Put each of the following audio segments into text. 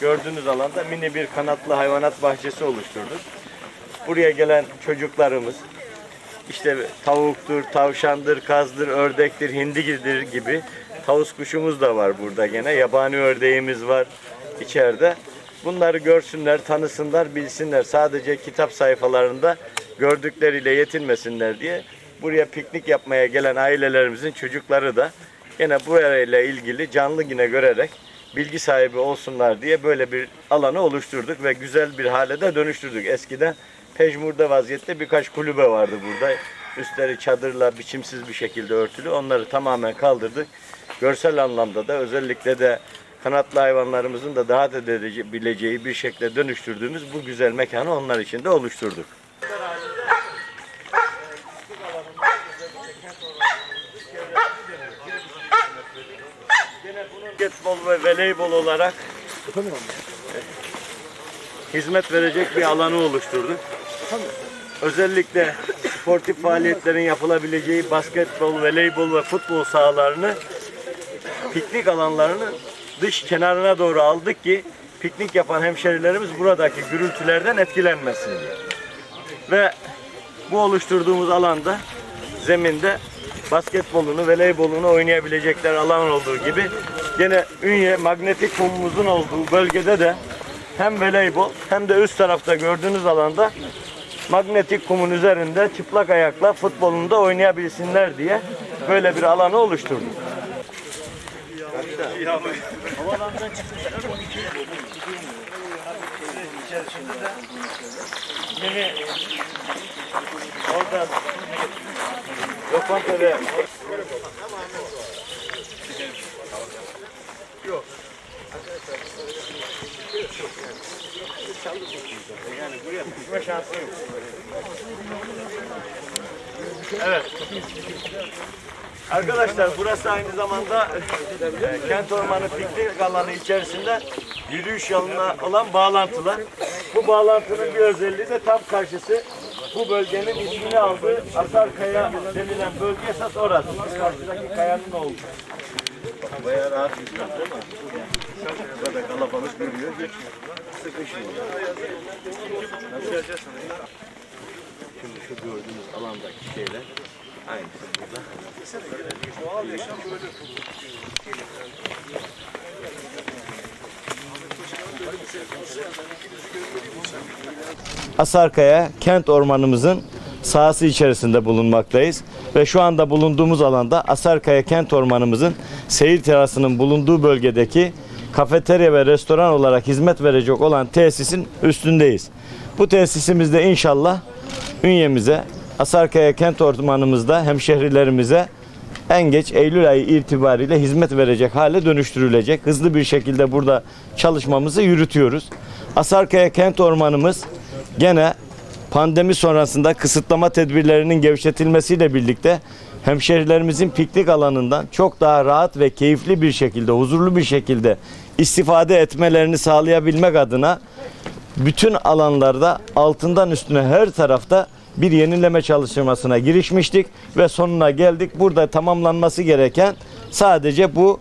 Gördüğünüz alanda mini bir kanatlı hayvanat bahçesi oluşturduk. Buraya gelen çocuklarımız işte tavuktur, tavşandır, kazdır, ördektir, hindigidir gibi tavus kuşumuz da var burada gene. Yabani ördeğimiz var içeride. Bunları görsünler, tanısınlar, bilsinler. Sadece kitap sayfalarında gördükleriyle yetinmesinler diye buraya piknik yapmaya gelen ailelerimizin çocukları da gene burayla ilgili canlı yine görerek bilgi sahibi olsunlar diye böyle bir alanı oluşturduk ve güzel bir hale de dönüştürdük. Eskiden pejmurda vaziyette birkaç kulübe vardı burada. Üstleri çadırla biçimsiz bir şekilde örtülü. Onları tamamen kaldırdık. Görsel anlamda da özellikle de kanatlı hayvanlarımızın da daha da edebileceği bir şekilde dönüştürdüğümüz bu güzel mekanı onlar için de oluşturduk. Basketbol ve voleybol olarak hizmet verecek bir alanı oluşturduk. Özellikle sportif faaliyetlerin yapılabileceği basketbol, voleybol ve futbol sahalarını piknik alanlarını dış kenarına doğru aldık ki piknik yapan hemşerilerimiz buradaki gürültülerden etkilenmesin diye. Ve bu oluşturduğumuz alanda zeminde basketbolunu, voleybolunu oynayabilecekler alan olduğu gibi gene Ünye magnetik kumumuzun olduğu bölgede de hem voleybol hem de üst tarafta gördüğünüz alanda magnetik kumun üzerinde çıplak ayakla futbolunu da oynayabilsinler diye böyle bir alanı oluşturduk. Yeni orada lokanta Yani buraya düşme şansı yok. Evet. Arkadaşlar burası aynı zamanda e, kent ormanı piknik alanı içerisinde yürüyüş yoluna olan bağlantılar. Bu bağlantının bir özelliği de tam karşısı bu bölgenin ismini aldığı Asarkaya denilen bölge esas orası. Karşıdaki kayanın olduğu. Bayağı rahat gidiyor değil mi? Şimdi şu gördüğünüz alandaki şeyler aynısı burada. Asarkaya kent ormanımızın sahası içerisinde bulunmaktayız. Ve şu anda bulunduğumuz alanda Asarkaya kent ormanımızın seyir terasının bulunduğu bölgedeki kafeterya ve restoran olarak hizmet verecek olan tesisin üstündeyiz. Bu tesisimizde inşallah ünyemize, Asarkaya kent ormanımızda hemşehrilerimize en geç Eylül ayı itibariyle hizmet verecek hale dönüştürülecek. Hızlı bir şekilde burada çalışmamızı yürütüyoruz. Asarkaya kent ormanımız gene pandemi sonrasında kısıtlama tedbirlerinin gevşetilmesiyle birlikte hemşehrilerimizin piknik alanından çok daha rahat ve keyifli bir şekilde, huzurlu bir şekilde istifade etmelerini sağlayabilmek adına bütün alanlarda altından üstüne her tarafta bir yenileme çalışmasına girişmiştik ve sonuna geldik. Burada tamamlanması gereken sadece bu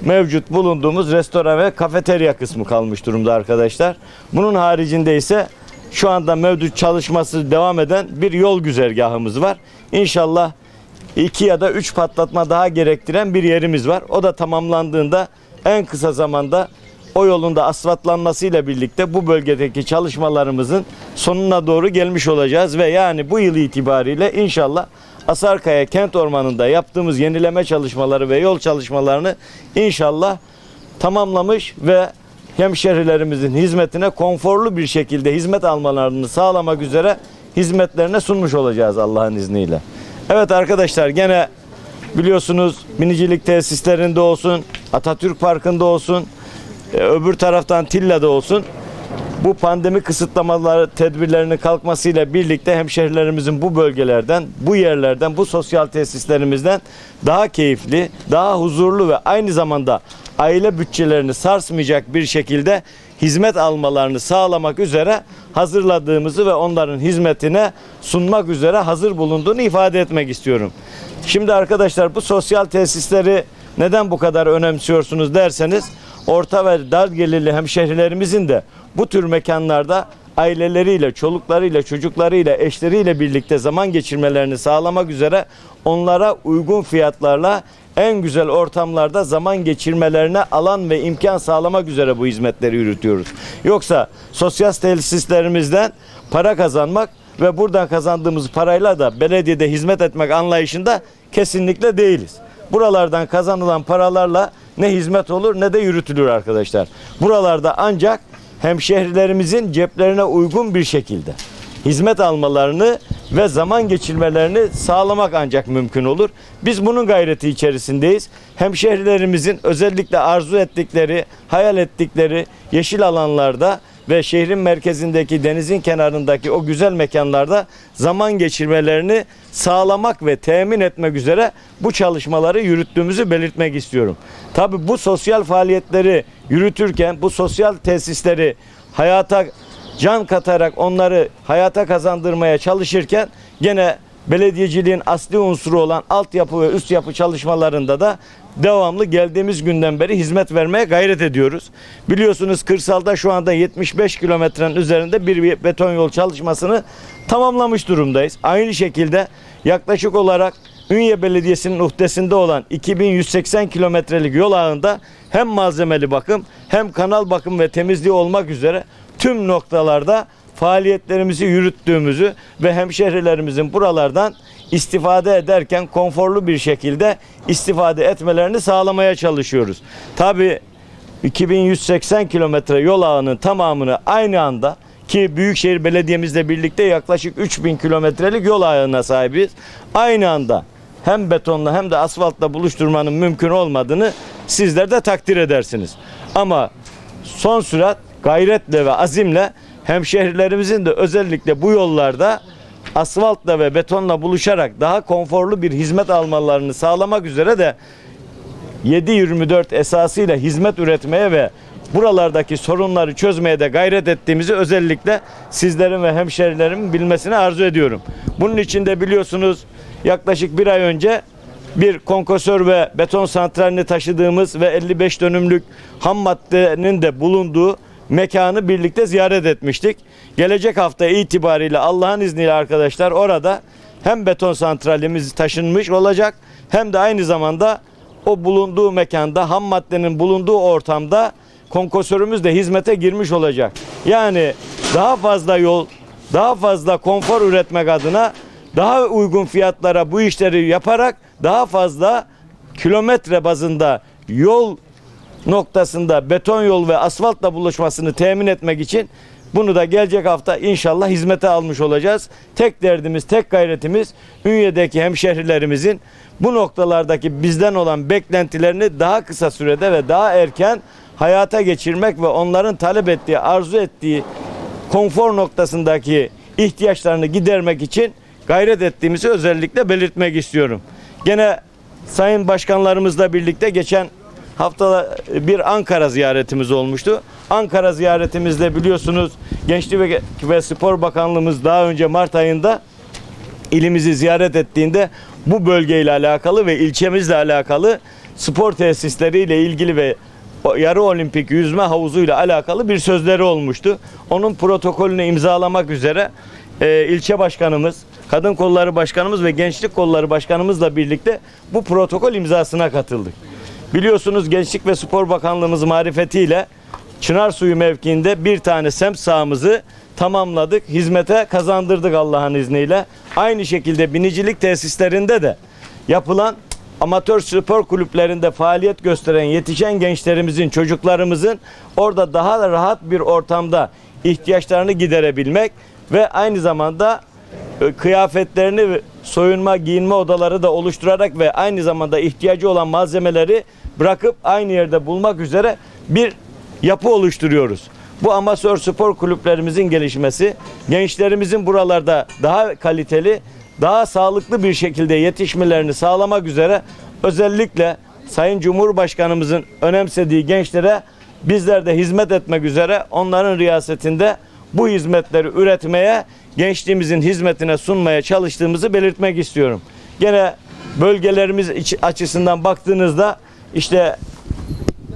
mevcut bulunduğumuz restoran ve kafeterya kısmı kalmış durumda arkadaşlar. Bunun haricinde ise şu anda mevcut çalışması devam eden bir yol güzergahımız var. İnşallah iki ya da üç patlatma daha gerektiren bir yerimiz var. O da tamamlandığında en kısa zamanda o yolun da asfaltlanmasıyla birlikte bu bölgedeki çalışmalarımızın sonuna doğru gelmiş olacağız ve yani bu yıl itibariyle inşallah Asarkaya Kent Ormanı'nda yaptığımız yenileme çalışmaları ve yol çalışmalarını inşallah tamamlamış ve hemşehrilerimizin hizmetine konforlu bir şekilde hizmet almalarını sağlamak üzere hizmetlerine sunmuş olacağız Allah'ın izniyle. Evet arkadaşlar gene biliyorsunuz binicilik tesislerinde olsun, Atatürk Parkı'nda olsun, e, öbür taraftan Tilla'da olsun bu pandemi kısıtlamaları tedbirlerinin kalkmasıyla birlikte hemşehrilerimizin bu bölgelerden, bu yerlerden, bu sosyal tesislerimizden daha keyifli, daha huzurlu ve aynı zamanda aile bütçelerini sarsmayacak bir şekilde hizmet almalarını sağlamak üzere hazırladığımızı ve onların hizmetine sunmak üzere hazır bulunduğunu ifade etmek istiyorum. Şimdi arkadaşlar bu sosyal tesisleri neden bu kadar önemsiyorsunuz derseniz orta ve dar gelirli hemşehrilerimizin de bu tür mekanlarda aileleriyle, çoluklarıyla, çocuklarıyla, eşleriyle birlikte zaman geçirmelerini sağlamak üzere onlara uygun fiyatlarla en güzel ortamlarda zaman geçirmelerine alan ve imkan sağlamak üzere bu hizmetleri yürütüyoruz. Yoksa sosyal tesislerimizden para kazanmak ve buradan kazandığımız parayla da belediyede hizmet etmek anlayışında kesinlikle değiliz. Buralardan kazanılan paralarla ne hizmet olur ne de yürütülür arkadaşlar. Buralarda ancak hemşehrilerimizin ceplerine uygun bir şekilde hizmet almalarını ve zaman geçirmelerini sağlamak ancak mümkün olur. Biz bunun gayreti içerisindeyiz. Hemşehrilerimizin özellikle arzu ettikleri, hayal ettikleri yeşil alanlarda ve şehrin merkezindeki denizin kenarındaki o güzel mekanlarda zaman geçirmelerini sağlamak ve temin etmek üzere bu çalışmaları yürüttüğümüzü belirtmek istiyorum. Tabi bu sosyal faaliyetleri yürütürken bu sosyal tesisleri hayata can katarak onları hayata kazandırmaya çalışırken gene belediyeciliğin asli unsuru olan altyapı ve üst yapı çalışmalarında da devamlı geldiğimiz günden beri hizmet vermeye gayret ediyoruz. Biliyorsunuz kırsalda şu anda 75 kilometrenin üzerinde bir beton yol çalışmasını tamamlamış durumdayız. Aynı şekilde yaklaşık olarak Ünye Belediyesi'nin uhdesinde olan 2180 kilometrelik yol ağında hem malzemeli bakım hem kanal bakım ve temizliği olmak üzere tüm noktalarda faaliyetlerimizi yürüttüğümüzü ve hemşehrilerimizin buralardan istifade ederken konforlu bir şekilde istifade etmelerini sağlamaya çalışıyoruz. Tabi 2180 kilometre yol ağının tamamını aynı anda ki Büyükşehir Belediye'mizle birlikte yaklaşık 3000 kilometrelik yol ağına sahibiz. Aynı anda hem betonla hem de asfaltla buluşturmanın mümkün olmadığını sizler de takdir edersiniz. Ama son sürat gayretle ve azimle hemşehrilerimizin de özellikle bu yollarda asfaltla ve betonla buluşarak daha konforlu bir hizmet almalarını sağlamak üzere de 7-24 esasıyla hizmet üretmeye ve buralardaki sorunları çözmeye de gayret ettiğimizi özellikle sizlerin ve hemşerilerimin bilmesini arzu ediyorum. Bunun için de biliyorsunuz yaklaşık bir ay önce bir konkosör ve beton santralini taşıdığımız ve 55 dönümlük ham maddenin de bulunduğu mekanı birlikte ziyaret etmiştik. Gelecek hafta itibariyle Allah'ın izniyle arkadaşlar orada hem beton santralimiz taşınmış olacak hem de aynı zamanda o bulunduğu mekanda ham maddenin bulunduğu ortamda konkosörümüz de hizmete girmiş olacak. Yani daha fazla yol, daha fazla konfor üretmek adına daha uygun fiyatlara bu işleri yaparak daha fazla kilometre bazında yol noktasında beton yol ve asfaltla buluşmasını temin etmek için bunu da gelecek hafta inşallah hizmete almış olacağız. Tek derdimiz, tek gayretimiz Ünye'deki hemşehrilerimizin bu noktalardaki bizden olan beklentilerini daha kısa sürede ve daha erken hayata geçirmek ve onların talep ettiği, arzu ettiği konfor noktasındaki ihtiyaçlarını gidermek için gayret ettiğimizi özellikle belirtmek istiyorum. Gene sayın başkanlarımızla birlikte geçen hafta bir Ankara ziyaretimiz olmuştu. Ankara ziyaretimizde biliyorsunuz Gençlik ve, Spor Bakanlığımız daha önce Mart ayında ilimizi ziyaret ettiğinde bu bölgeyle alakalı ve ilçemizle alakalı spor tesisleriyle ilgili ve yarı olimpik yüzme havuzuyla alakalı bir sözleri olmuştu. Onun protokolünü imzalamak üzere e, ilçe başkanımız, kadın kolları başkanımız ve gençlik kolları başkanımızla birlikte bu protokol imzasına katıldık. Biliyorsunuz Gençlik ve Spor Bakanlığımız marifetiyle Çınar Suyu mevkiinde bir tane semt sahamızı tamamladık. Hizmete kazandırdık Allah'ın izniyle. Aynı şekilde binicilik tesislerinde de yapılan amatör spor kulüplerinde faaliyet gösteren yetişen gençlerimizin, çocuklarımızın orada daha rahat bir ortamda ihtiyaçlarını giderebilmek ve aynı zamanda kıyafetlerini soyunma, giyinme odaları da oluşturarak ve aynı zamanda ihtiyacı olan malzemeleri bırakıp aynı yerde bulmak üzere bir yapı oluşturuyoruz. Bu amatör spor kulüplerimizin gelişmesi, gençlerimizin buralarda daha kaliteli, daha sağlıklı bir şekilde yetişmelerini sağlamak üzere özellikle Sayın Cumhurbaşkanımızın önemsediği gençlere bizler de hizmet etmek üzere onların riyasetinde bu hizmetleri üretmeye, gençliğimizin hizmetine sunmaya çalıştığımızı belirtmek istiyorum. Gene bölgelerimiz açısından baktığınızda işte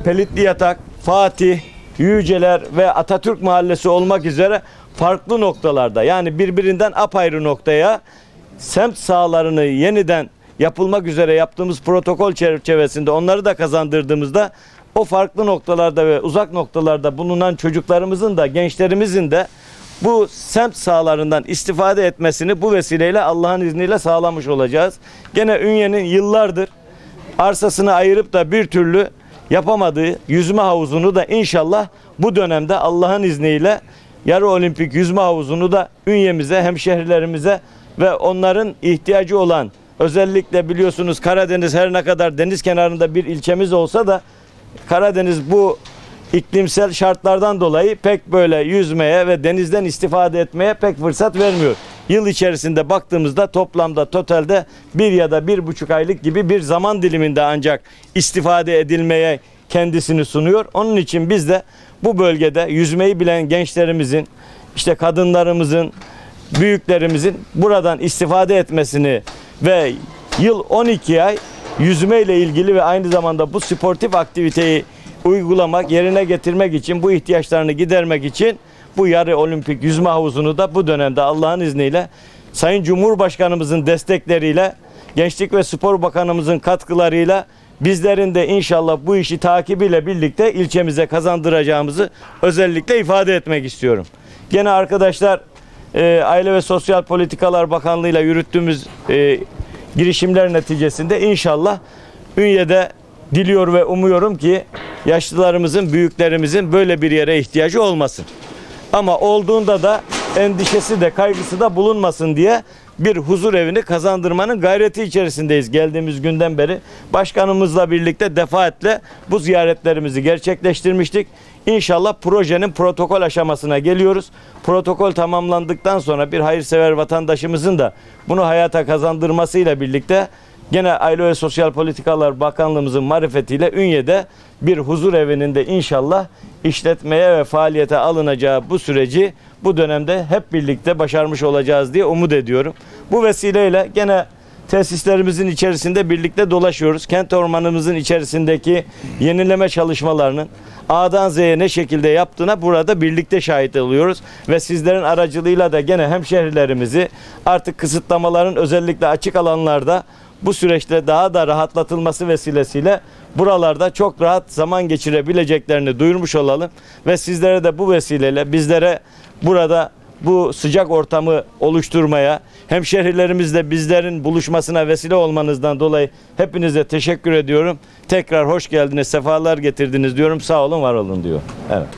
pelitli yatak, Fatih, Yüceler ve Atatürk Mahallesi olmak üzere farklı noktalarda yani birbirinden apayrı noktaya semt sahalarını yeniden yapılmak üzere yaptığımız protokol çerçevesinde onları da kazandırdığımızda o farklı noktalarda ve uzak noktalarda bulunan çocuklarımızın da gençlerimizin de bu semt sahalarından istifade etmesini bu vesileyle Allah'ın izniyle sağlamış olacağız. Gene Ünye'nin yıllardır arsasını ayırıp da bir türlü yapamadığı yüzme havuzunu da inşallah bu dönemde Allah'ın izniyle yarı olimpik yüzme havuzunu da Ünye'mize, hemşehrilerimize ve onların ihtiyacı olan özellikle biliyorsunuz Karadeniz her ne kadar deniz kenarında bir ilçemiz olsa da Karadeniz bu iklimsel şartlardan dolayı pek böyle yüzmeye ve denizden istifade etmeye pek fırsat vermiyor. Yıl içerisinde baktığımızda toplamda totalde bir ya da bir buçuk aylık gibi bir zaman diliminde ancak istifade edilmeye kendisini sunuyor. Onun için biz de bu bölgede yüzmeyi bilen gençlerimizin, işte kadınlarımızın, büyüklerimizin buradan istifade etmesini ve yıl 12 ay yüzme ile ilgili ve aynı zamanda bu sportif aktiviteyi uygulamak, yerine getirmek için, bu ihtiyaçlarını gidermek için bu yarı olimpik yüzme havuzunu da bu dönemde Allah'ın izniyle Sayın Cumhurbaşkanımızın destekleriyle, Gençlik ve Spor Bakanımızın katkılarıyla bizlerin de inşallah bu işi takibiyle birlikte ilçemize kazandıracağımızı özellikle ifade etmek istiyorum. Gene arkadaşlar e, Aile ve Sosyal Politikalar Bakanlığı'yla yürüttüğümüz e, girişimler neticesinde inşallah Ünye'de diliyor ve umuyorum ki yaşlılarımızın, büyüklerimizin böyle bir yere ihtiyacı olmasın. Ama olduğunda da endişesi de kaygısı da bulunmasın diye bir huzur evini kazandırmanın gayreti içerisindeyiz geldiğimiz günden beri. Başkanımızla birlikte defaatle bu ziyaretlerimizi gerçekleştirmiştik. İnşallah projenin protokol aşamasına geliyoruz. Protokol tamamlandıktan sonra bir hayırsever vatandaşımızın da bunu hayata kazandırmasıyla birlikte Gene Aile ve Sosyal Politikalar Bakanlığımızın marifetiyle Ünye'de bir huzur evinin de inşallah işletmeye ve faaliyete alınacağı bu süreci bu dönemde hep birlikte başarmış olacağız diye umut ediyorum. Bu vesileyle gene tesislerimizin içerisinde birlikte dolaşıyoruz. Kent ormanımızın içerisindeki yenileme çalışmalarının A'dan Z'ye ne şekilde yaptığına burada birlikte şahit oluyoruz. Ve sizlerin aracılığıyla da gene hemşehrilerimizi artık kısıtlamaların özellikle açık alanlarda bu süreçte daha da rahatlatılması vesilesiyle buralarda çok rahat zaman geçirebileceklerini duyurmuş olalım ve sizlere de bu vesileyle bizlere burada bu sıcak ortamı oluşturmaya, hemşehrilerimizle bizlerin buluşmasına vesile olmanızdan dolayı hepinize teşekkür ediyorum. Tekrar hoş geldiniz, sefalar getirdiniz diyorum. Sağ olun, var olun diyor. Evet.